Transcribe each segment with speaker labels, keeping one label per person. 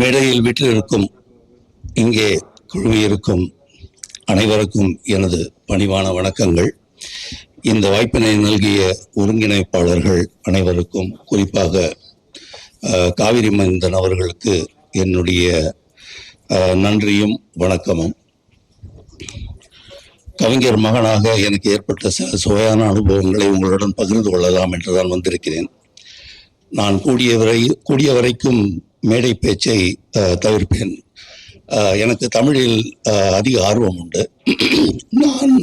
Speaker 1: மேடையில் வீட்டில் இருக்கும் இங்கே குழுமியிருக்கும் அனைவருக்கும் எனது பணிவான வணக்கங்கள். இந்த வாய்ப்பினை நல்கிய ஒருங்கிணைப்பாளர்கள் அனைவருக்கும் குறிப்பாக காவிரி மந்தன் அவர்களுக்கு என்னுடைய நன்றியும் வணக்கமும். கவிஞர் மகனாக எனக்கு ஏற்பட்ட சில சுவையான அனுபவங்களை உங்களுடன் பகிர்ந்து கொள்ளலாம் என்று தான் வந்திருக்கிறேன். நான் கூடிய வரை கூடிய வரைக்கும் மேடை பேச்சை தவிர்ப்பேன். எனக்கு தமிழில் அதிக ஆர்வம் உண்டு. நான்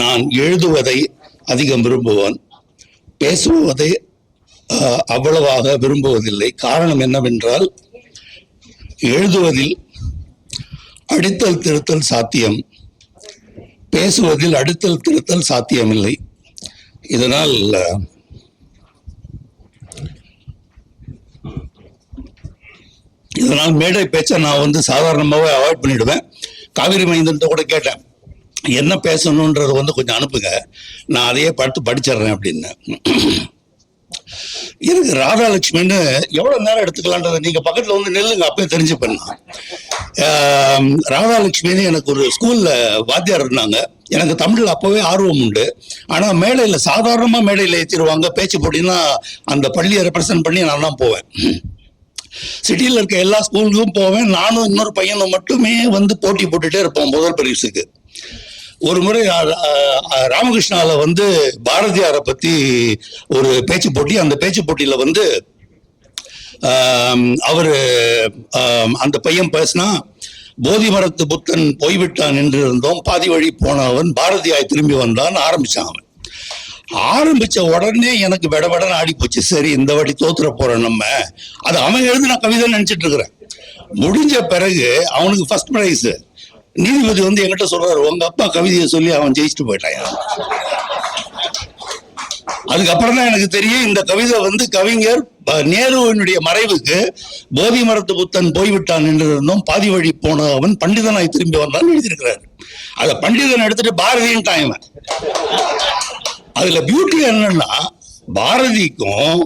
Speaker 1: நான் எழுதுவதை அதிகம் விரும்புவேன். பேசுவதை அவ்வளவாக விரும்புவதில்லை. காரணம் என்னவென்றால் எழுதுவதில் அடித்தல் திருத்தல் சாத்தியம். பேசுவதில் அடித்தல் திருத்தல் சாத்தியமில்லை. இதனால் இதனால் மேடை பேச்சை நான் வந்து சாதாரணமாகவே அவாய்ட் பண்ணிவிடுவேன் காவிரி மைந்தன்ட்ட கூட கேட்டேன். என்ன பேசணுன்றதை வந்து கொஞ்சம் அனுப்புங்க. நான் அதையே பார்த்து படிச்சிடுறேன் அப்படின்னு. எனக்கு ராதாலட்சுமின்னு எவ்வளோ நேரம் எடுத்துக்கலான்றதை நீங்கள் பக்கத்தில் வந்து நெல்லுங்க அப்பயே தெரிஞ்சு பண்ணலாம் ராதாலட்சுமின்னு எனக்கு ஒரு ஸ்கூலில் வாத்தியார் இருந்தாங்க. எனக்கு தமிழில் அப்போவே ஆர்வம் உண்டு. ஆனால் மேடையில் சாதாரணமாக மேடையில் ஏற்றிடுவாங்க பேச்சு போட்டின்னா அந்த பள்ளியை ரெப்ரசன்ட் பண்ணி நான் தான் போவேன். சிட்டியில் இருக்க எல்லா ஸ்கூலுக்கும் போவேன். நானும் இன்னொரு பையனும் மட்டுமே வந்து போட்டி போட்டுட்டே இருப்போம் முதல் பரிசுக்கு. ஒரு முறை ராமகிருஷ்ணால வந்து பாரதியாரை பத்தி ஒரு பேச்சு போட்டி அந்த பேச்சு போட்டியில வந்து ஆம், அவரு அந்த பையன் பேசினா போதி மரத்து புத்தன் போய்விட்டான் என்று இருந்தோம். பாதி வழி போனவன் பாரதியாய் திரும்பி வந்தான். ஆரம்பிச்சான் அவன். ஆரம்பிச்ச உடனே எனக்கு விடவிடன்னு ஆடி போச்சு சரி இந்த வாட்டி தோத்துற போறோம் நம்ம. அது அவன் எழுதின கவிதை நினைச்சிட்டு இருக்கிறேன். முடிஞ்ச பிறகு அவனுக்கு ஃபர்ஸ்ட் பிரைஸ் நீதிபதி வந்து என்கிட்ட சொல்றாரு உங்க அப்பா கவிதையை சொல்லி அவன் ஜெயிச்சுட்டு போயிட்டான் அதுக்கப்புறம் தான் எனக்கு தெரியும் இந்த கவிதை வந்து கவிஞர் நேருவினுடைய மறைவுக்கு போதி மரத்து புத்தன் போய்விட்டான் என்று இருந்தோம் பாதி வழி போன அவன் பண்டிதனாய் திரும்பி வந்தான் எழுதியிருக்கிறாரு. அதை பண்டிதன் எடுத்துட்டு பாரதியின் டைம் அதுல பியூட்டி என்னன்னா பாரதிக்கும்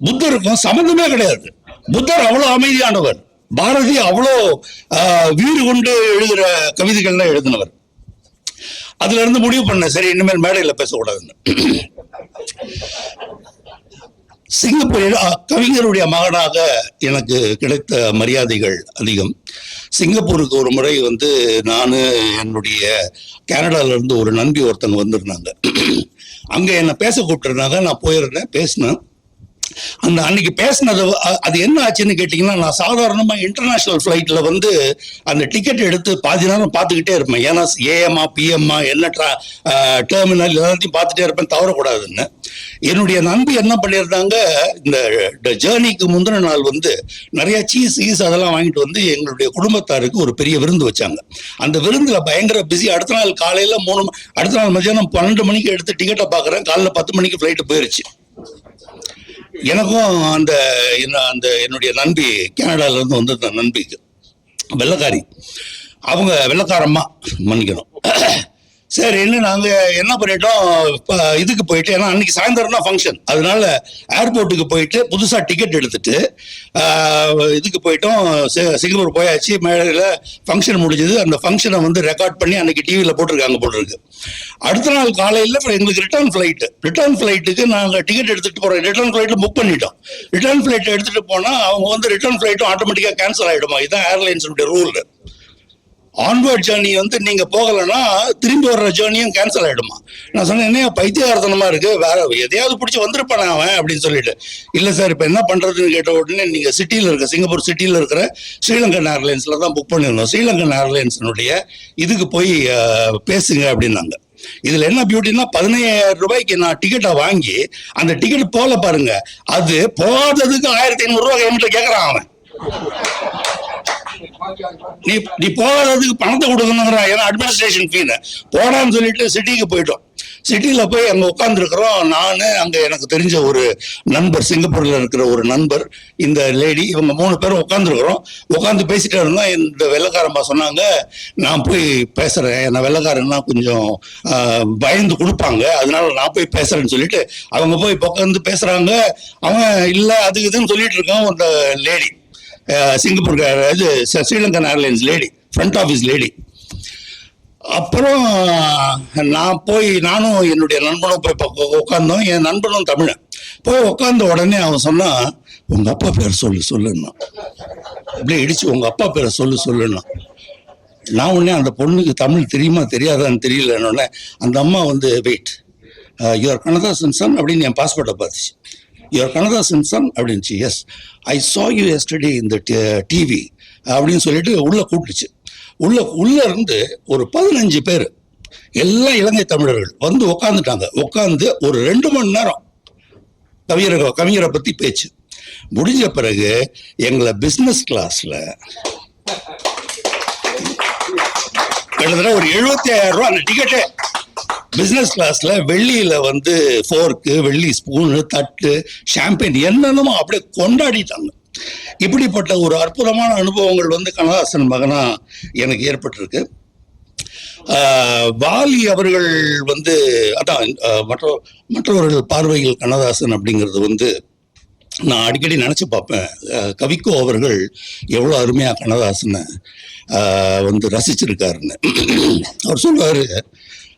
Speaker 1: புத்தருக்கும் சம்மந்தமே கிடையாது. புத்தர் அவ்வளோ அமைதியானவர். பாரதி அவ்வளோ வீடு வீறு கொண்டு எழுதுற கவிதைகள்லாம் எழுதினவர். அதுல இருந்து முடிவு பண்ணேன் சரி இனிமேல் மேடையில் பேசக்கூடாதுன்னு. சிங்கப்பூரில் அ, கவிஞருடைய மகனாக எனக்கு கிடைத்த மரியாதைகள் அதிகம். சிங்கப்பூருக்கு ஒரு முறை வந்து நான் என்னுடைய கனடால இருந்து ஒரு நண்பி ஒருத்தங்க வந்திருந்தாங்க. அங்கே என்னை பேச கூப்பிட்டுருந்தாங்க. நான் போயிருந்தேன் பேசினேன். அந்த அன்னைக்கு பேசினது அது என்ன ஆச்சுன்னு கேட்டிங்கன்னா நான் சாதாரணமா இன்டர்நேஷனல் ஃப்ளைட்ல வந்து அந்த டிக்கெட் எடுத்து பாதி நேரம் பார்த்துக்கிட்டே இருப்பேன். ஏன்னா ஏஎம்மா பிஎம்மா என்ன ட்ரா டெர்மினல் எல்லாத்தையும் பார்த்துட்டே இருப்பேன் தவறக்கூடாதுன்னு. என்னுடைய நண்பி என்ன பண்ணியிருந்தாங்க இந்த ஜேர்னிக்கு முந்தின நாள் வந்து நிறைய சீஸ் ஈஸ் அதெல்லாம் வாங்கிட்டு வந்து எங்களுடைய குடும்பத்தாருக்கு ஒரு பெரிய விருந்து வச்சாங்க. அந்த விருந்துல பயங்கர பிஸி அடுத்த நாள் காலையில மூணு அடுத்த நாள் மத்தியானம் பன்னெண்டு மணிக்கு எடுத்து டிக்கெட்டை பார்க்குறேன். காலைல பத்து மணிக்கு ஃப்ளைட்டு போயிருச்சு. எனக்கும் அந்த என்ன- அந்த என்னுடைய நண்பி கனடாலேருந்து வந்திருந்த நண்பிக்கு வெள்ளக்காரி. அவங்க வெள்ளக்காரம்மா மன்னிக்கணும். சரின்னு நாங்க என்ன பண்ணிட்டோம்? இதுக்கு போயிட்டு ஏன்னா அன்னைக்கு சாயந்தரம் தான் ஃபங்க்ஷன் அதனால ஏர்போர்ட்டுக்கு போயிட்டு புதுசா டிக்கெட் எடுத்துட்டு இதுக்கு போயிட்டோம். சிங்கப்பூர் போயாச்சு. மேடையில் ஃபங்க்ஷன் முடிஞ்சது. அந்த ஃபங்க்ஷனை வந்து ரெக்கார்ட் பண்ணி அன்னைக்கு டிவியில் போட்டிருக்காங்க போட்டிருக்கு அடுத்த நாள் காலையில் எங்களுக்கு ரிட்டர்ன் ஃப்ளைட்டு ரிட்டர்ன் ஃப்ளைட்டுக்கு நாங்கள் டிக்கெட் எடுத்துட்டு போகிறோம் ரிட்டர்ன் ஃப்ளைட்டு புக் பண்ணிட்டோம். ரிட்டர்ன் ஃப்ளைட் எடுத்துட்டு போனால் அவங்க வந்து ரிட்டர்ன் ஃப்ளைட்டும் ஆட்டோமேட்டிக்காக கேன்சல் ஆகிடுமா இதுதான் ஏர்லைன்ஸுடைய ரூல் ஆன்வர்ட் ஜேர்னி வந்து நீங்க போகலைன்னா திரும்பி வர்ற ஜேர்னியும் கேன்சல் ஆயிடுமா? நான் சொன்னேன் என்ன பைத்தியகாரத்தனமா இருக்கு? வேற எதையாவது பிடிச்சி வந்திருப்பானே அவன் அப்படின்னு சொல்லிட்டு. இல்ல சார் இப்ப என்ன பண்றதுன்னு கேட்ட உடனே நீங்க சிட்டியில இருக்க சிங்கப்பூர் சிட்டியில இருக்கிற ஸ்ரீலங்கன் ஏர்லைன்ஸ்ல தான் புக் பண்ணியிருந்தோம். ஸ்ரீலங்கன் ஏர்லைன்ஸினுடைய இதுக்கு போய் பேசுங்க அப்படின்னாங்க. இதுல என்ன பியூட்டின்னா பதினையாயிரம் ரூபாய்க்கு நான் டிக்கெட்டை வாங்கி அந்த டிக்கெட் போல பாருங்க. அது போகாததுக்கு ஆயிரத்தி ஐநூறு ரூபாய் என்கிட்ட கேட்கறான் அவன். நீ நீ போகாததுக்கு பணத்தை கொடுக்கணுங்கிற ஏன்னா அட்மினிஸ்ட்ரேஷன் ஃபீனு போடான்னு சொல்லிட்டு சிட்டிக்கு போயிட்டோம். சிட்டியில் போய் அங்கே உட்காந்துருக்குறோம் நான் அங்கே எனக்கு தெரிஞ்ச ஒரு நண்பர் சிங்கப்பூரில் இருக்கிற ஒரு நண்பர் இந்த லேடி இவங்க மூணு பேரும் உட்காந்துருக்குறோம் உட்காந்து பேசிட்டே இருந்தோம் இந்த வெள்ளக்காரம்மா சொன்னாங்க நான் போய் பேசுகிறேன் என்ன வெள்ளக்காரன்னா கொஞ்சம் பயந்து கொடுப்பாங்க. அதனால நான் போய் பேசுகிறேன்னு சொல்லிட்டு அவங்க போய் உட்காந்து பேசுகிறாங்க அவன் இல்லை அது இதுன்னு சொல்லிட்டு இருக்கான் அந்த லேடி சிங்கப்பூர் இது Sri Lankan airlines lady front office lady. அப்புறம் நான் போய் நானும் என்னுடைய நண்பனும் போய் உட்காந்தோம் என் நண்பனும் தமிழன். போய் உட்காந்த உடனே அவன் சொன்னான் உங்கள் அப்பா பேர் சொல்லு சொல்லுன்னா. அப்படியே இடிச்சு உங்கள் அப்பா பேரை சொல்லு சொல்லுன்னா. நான் உடனே அந்த பொண்ணுக்கு தமிழ் தெரியுமா தெரியாதான்னு தெரியலன்னொடனே அந்த அம்மா வந்து வெயிட் யுவர் கனதாசன் சன் அப்படின்னு என் பாஸ்போர்ட்டை பார்த்துச்சு. Your Kannadasan son அப்படின்ச்சு yes I saw you yesterday இந்த டிவி அப்படின்னு சொல்லிட்டு உள்ள கூப்பிட்டுச்சு. உள்ள உள்ள இருந்து ஒரு பதினஞ்சு பேர் எல்லாம் இலங்கை தமிழர்கள் வந்து உக்காந்துட்டாங்க. உட்காந்து ஒரு ரெண்டு மணி நேரம் கவிஞரை கவிஞரை பத்தி பேச்சு. முடிஞ்ச பிறகு எங்களை பிசினஸ் கிளாஸ்ல கிட்டத்தட்ட ஒரு எழுபத்தி ஆயிரம் ரூபா அந்த டிக்கெட்டே பிஸ்னஸ் கிளாஸ்ல வெள்ளியில வந்து ஃபோர்க்கு வெள்ளி ஸ்பூனு தட்டு ஷாம்பெயின் என்னென்னமோ அப்படியே கொண்டாடிட்டாங்க. இப்படிப்பட்ட ஒரு அற்புதமான அனுபவங்கள் வந்து கண்ணதாசன் மகனா எனக்கு ஏற்பட்டிருக்கு. வாலி அவர்கள் வந்து அதான் மற்ற மற்றவர்கள் பார்வையில் கண்ணதாசன் அப்படிங்கிறது வந்து நான் அடிக்கடி நினச்சி பார்ப்பேன். கவிக்கோ அவர்கள் எவ்வளோ அருமையாக கண்ணதாசனை வந்து ரசிச்சிருக்காருன்னு. அவர் சொல்லுவார்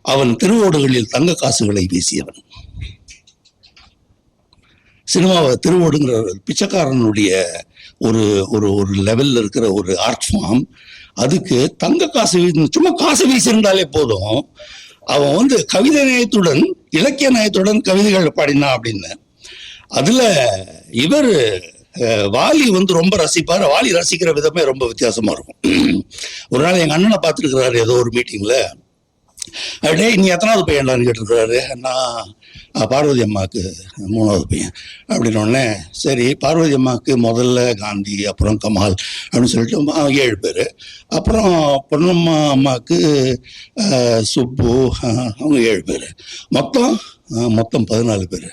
Speaker 1: அவன் திருவோடுகளில் தங்க காசுகளை வீசியவன். சினிமாவை திருவோடுங்கிற ஒரு பிச்சைக்காரனுடைய ஒரு ஒரு ஒரு லெவலில் இருக்கிற ஒரு ஆர்ட் ஃபார்ம் அதுக்கு தங்க காசு சும்மா காசு வீசியிருந்தாலே போதும். அவன் வந்து கவிதை நயத்துடன் இலக்கிய நயத்துடன் கவிதைகள் பாடினான் அப்படின்னு. அதில் இவர் வாலி வந்து ரொம்ப ரசிப்பார். வாலி ரசிக்கிற விதமே ரொம்ப வித்தியாசமாக இருக்கும். ஒரு நாள் எங்கள் அண்ணனை பார்த்துருக்கிறாரு ஏதோ ஒரு மீட்டிங்கில் அப்படியே நீ எத்தனாவது பையன்லான்னு கேட்டிருக்கிறாரு? நான் பார்வதி அம்மாவுக்கு மூணாவது பையன். அப்படின்னு உடனே சரி பார்வதி அம்மாவுக்கு முதல்ல காந்தி அப்புறம் கமால் அப்படின்னு சொல்லிட்டு ஏழு பேர். அப்புறம் பொன்னம்மா அம்மாவுக்கு சுப்பு அவங்க ஏழு பேர். மொத்தம் மொத்தம் பதினாலு பேர்.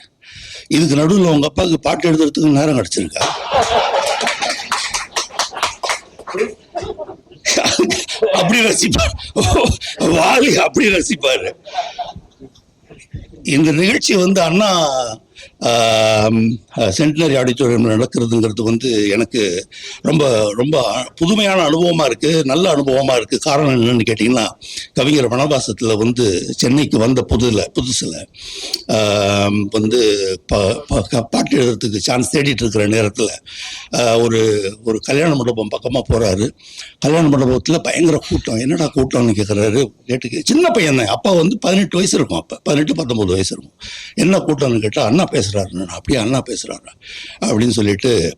Speaker 1: இதுக்கு நடுவில் உங்கள் அப்பாவுக்கு பாட்டு எழுதுறதுக்கு நேரம் கிடச்சிருக்கா? அப்படி ரசிப்பார். வாலி அப்படி ரசிப்பாரு. இந்த நிகழ்ச்சி வந்து அண்ணா சென்டினரி ஆடிட்டோரியம் நடக்கிறதுங்கிறது வந்து எனக்கு ரொம்ப ரொம்ப புதுமையான அனுபவமாக இருக்குது நல்ல அனுபவமாக இருக்குது காரணம் என்னன்னு கேட்டிங்கன்னா கவிஞர் வனவாசத்தில் வந்து சென்னைக்கு வந்த புதுல புதுசில் வந்து ப ப- பாட்டு எழுதுறதுக்கு சான்ஸ் தேடிட்டு இருக்கிற நேரத்தில் ஒரு ஒரு கல்யாண மண்டபம் பக்கமாக போகிறாரு கல்யாண மண்டபத்தில் பயங்கர கூட்டம். என்னடா கூட்டம்னு கேட்குறாரு கேட்டுக்கு சின்ன பையன் தான். அப்பா வந்து பதினெட்டு வயசு இருக்கும் அப்போ. பதினெட்டு பத்தொம்பது வயசு இருக்கும். என்ன கூட்டம்னு கேட்டால் அண்ணா பேசுகிறாரு அப்படியே அண்ணா பேசுகிறாரு அப்படின்னு சொல்லிட்டு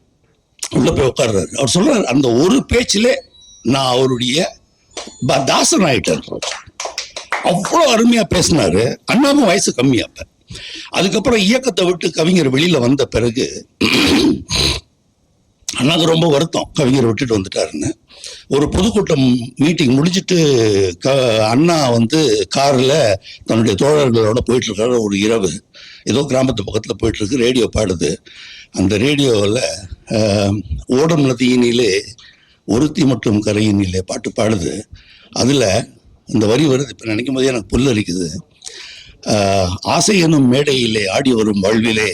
Speaker 1: உள்ளே போய் உட்கார்றாரு. அவர் சொல்றாரு அந்த ஒரு பேச்சிலே நான் அவருடைய தாசன் ஆகிட்டேன் அவ்வளோ அருமையாக பேசினாரு. அண்ணாவும் வயசு கம்மி அப்போ. அதுக்கப்புறம் இயக்கத்தை விட்டு கவிஞர் வெளியில் வந்த பிறகு அண்ணாக்கு ரொம்ப வருத்தம். கவிஞர் விட்டுட்டு வந்துட்டாருன்னு. ஒரு பொதுக்கூட்டம் மீட்டிங் முடிச்சிட்டு க அண்ணா வந்து காரில் தன்னுடைய தோழர்களோட போயிட்டுருக்காரு. ஒரு இரவு. ஏதோ கிராமத்து பக்கத்தில் போயிட்டுருக்கு. ரேடியோ பாடுது. அந்த ரேடியோவில் ஓடம் நதியினிலே ஒருத்தி மற்றும் கரையினிலே பாட்டு பாடுது. அதில் இந்த வரி வருது. இப்போ நினைக்கும் போதே எனக்கு புல்லரிக்குது அரிக்குது ஆசை எனும் மேடையிலே ஆடி வரும் வாழ்விலே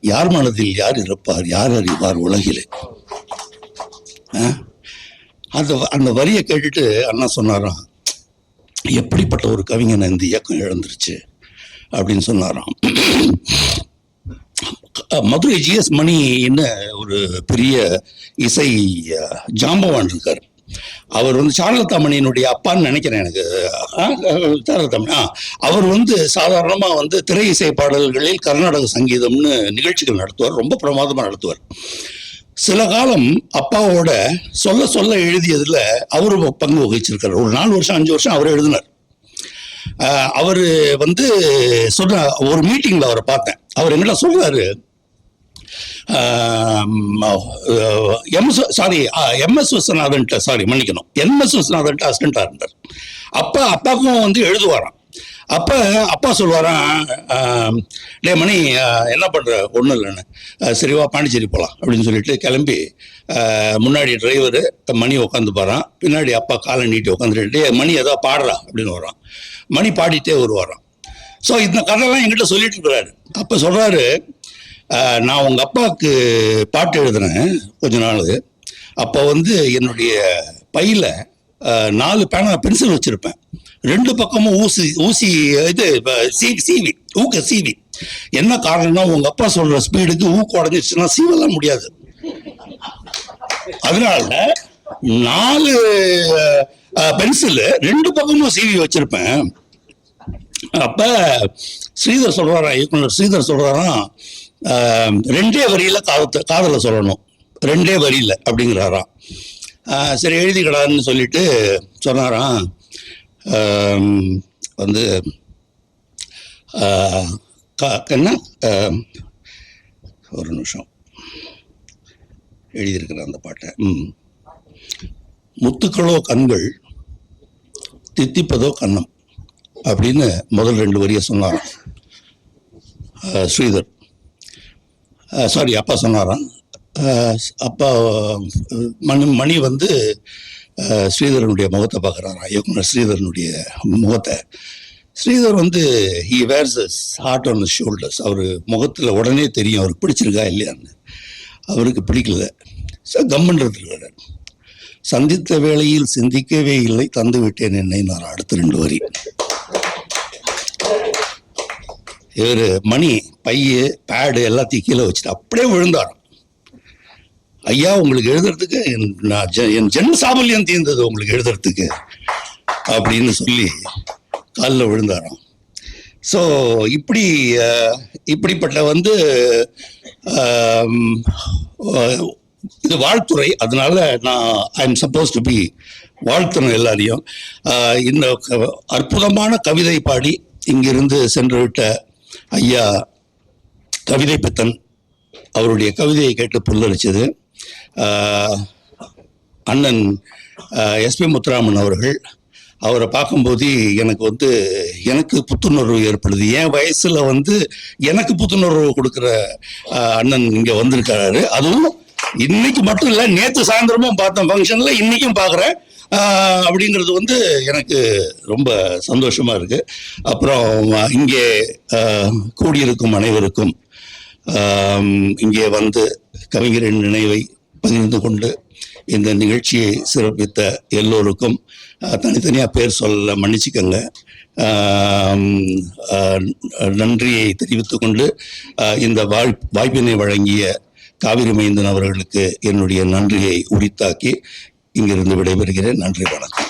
Speaker 1: யார் மனதில் யார் இருப்பார் யார் அறிவார் உலகிலே? அந்த அந்த வரியை கேட்டுட்டு அண்ணா சொன்னாராம் எப்படிப்பட்ட ஒரு கவிஞனை இந்த இயக்கம் இழந்துருச்சு? அப்படின்னு சொன்னாராம். மதுரை ஜிஎஸ் மணின்னு ஒரு பெரிய இசை ஜாம்பவான் இருக்கார். அவர் வந்து சாரலத்தாமணியினுடைய அப்பான்னு நினைக்கிறேன் எனக்கு. சாரலத்தாமணி ஆ அவர் வந்து சாதாரணமாக வந்து திரை இசை பாடல்களில் கர்நாடக சங்கீதம்னு நிகழ்ச்சிகள் நடத்துவார் ரொம்ப பிரமாதமாக நடத்துவார். சில காலம் அப்பாவோட சொல்ல சொல்ல எழுதியதில் அவரும் பங்கு வகிச்சிருக்கார். ஒரு நாலு வருஷம் அஞ்சு வருஷம் அவர் எழுதினார். அவர் வந்து சொன்ன ஒரு மீட்டிங்கில் அவரை பார்த்தேன். அவர் என்ன சொல்கிறாரு எம்எஸ் சாரி எம்எஸ் விஸ்வநாதன்ட்ட சாரி மன்னிக்கணும். எம்எஸ் விஸ்வநாதன்ட்ட அசிஸ்டண்டா இருந்தார். அப்பா அப்பாவுக்கும் வந்து எழுதுவாராம். அப்போ அப்பா சொல்லுவாராம் டே மணி என்ன பண்ணுற ஒன்றும் இல்லைன்னு சரிவா பாண்டிச்சேரி போகலாம் அப்படின்னு சொல்லிட்டு கிளம்பி முன்னாடி டிரைவர் மணி உட்காந்து போகிறான் பின்னாடி அப்பா காலை நீட்டி உட்காந்துட்டு மணி ஏதோ பாடுறா? அப்படின்னு வரான். மணி பாடிட்டே வருவாராம். ஸோ இந்த கதைலாம் என்கிட்ட சொல்லிட்டு இருக்கிறாரு. அப்போ சொல்கிறாரு நான் உங்கள் அப்பாவுக்கு பாட்டு எழுதுனேன் கொஞ்ச நாள். அப்போ வந்து என்னுடைய பையில் நாலு பேனா பென்சில் வச்சுருப்பேன். ரெண்டு பக்கமும் ஊசி ஊசி இது சீவி சீவி ஊக்க சீவி. என்ன காரணம்னா உங்கள் அப்பா சொல்கிற ஸ்பீடுக்கு ஊக்கு உடஞ்சிச்சுன்னா சீவெல்லாம் முடியாது. அதனால நாலு பென்சில் ரெண்டு பக்கமும் சீவி வச்சிருப்பேன். அப்ப ஸ்ரீதர் சொல்றாரா இயக்குனர் ஸ்ரீதர் சொல்றாரா ரெண்டே வரியில காதத்தை காதலை சொல்லணும். ரெண்டே வரியில அப்படிங்கிறாராம். சரி எழுதிக்கடான்னு சொல்லிட்டு சொன்னாராம். வந்து என்ன? ஒரு நிமிஷம். எழுதியிருக்கிறேன் அந்த பாட்டை. ம். முத்துக்களோ கண்கள் தித்திப்பதோ கண்ணம் அப்படின்னு முதல் ரெண்டு வரியை சொன்னாராம். ஸ்ரீதர். சாரி அப்பா சொன்னாராம். அப்பா மணி மணி வந்து ஸ்ரீதரனுடைய முகத்தை பார்க்குறாராம். இயக்குனர் ஸ்ரீதரனுடைய முகத்தை. ஸ்ரீதர் வந்து he wears heart on shoulders அவர் முகத்தில் உடனே தெரியும் அவருக்கு பிடிச்சிருக்கா இல்லையான்னு. அவருக்கு பிடிக்கல. சார் சந்தித்த வேளையில் சிந்திக்கவே இல்லை தந்து விட்டேன் என்னை நான் அடுத்த ரெண்டு வரி. இவர் மணி பைய பேடு எல்லாத்தையும் கீழே வச்சுட்டு அப்படியே விழுந்தாராம். ஐயா உங்களுக்கு எழுதுறதுக்கு என்- நான் என் ஜென்ம சாபல்யம் தீர்ந்தது உங்களுக்கு எழுதுறதுக்கு அப்படின்னு சொல்லி காலில் விழுந்தாராம். ஸோ இப்படி இப்படிப்பட்ட வந்து இது வாழ்த்துறை. அதனால நான் I am supposed to be வாழ்த்தணும் எல்லாரையும். இந்த க- அற்புதமான கவிதை பாடி இங்கிருந்து சென்று விட்ட ஐயா கவிதை பித்தன் அவருடைய கவிதையை கேட்டு புல்லரிச்சது. அண்ணன் எஸ்பி முத்துராமன் அவர்கள் அவரை பார்க்கும்போது எனக்கு வந்து எனக்கு புத்துணர்வு ஏற்படுது. என் வயசில் வந்து எனக்கு புத்துணர்வு கொடுக்குற அண்ணன் இங்கே வந்திருக்காரு அதுவும் இன்னைக்கு மட்டும் இல்லை நேற்று சாயந்தரமும் பார்த்தேன் ஃபங்க்ஷனில் இன்னைக்கும் பார்க்குறேன். அப்படிங்கிறது வந்து எனக்கு ரொம்ப சந்தோஷமாக இருக்குது அப்புறம் இங்கே கூடியிருக்கும் அனைவருக்கும் இங்கே வந்து கவிஞரின் நினைவை பகிர்ந்து கொண்டு இந்த நிகழ்ச்சியை சிறப்பித்த எல்லோருக்கும் தனித்தனியாக பேர் சொல்ல மன்னிச்சுக்கோங்க. நன்றியை தெரிவித்துக்கொண்டு இந்த வாய் வாய்ப்பினை வழங்கிய காவிரி மைந்தன் அவர்களுக்கு என்னுடைய நன்றியை உரித்தாக்கி இங்கிருந்து விடைபெறுகிறேன். நன்றி வணக்கம்.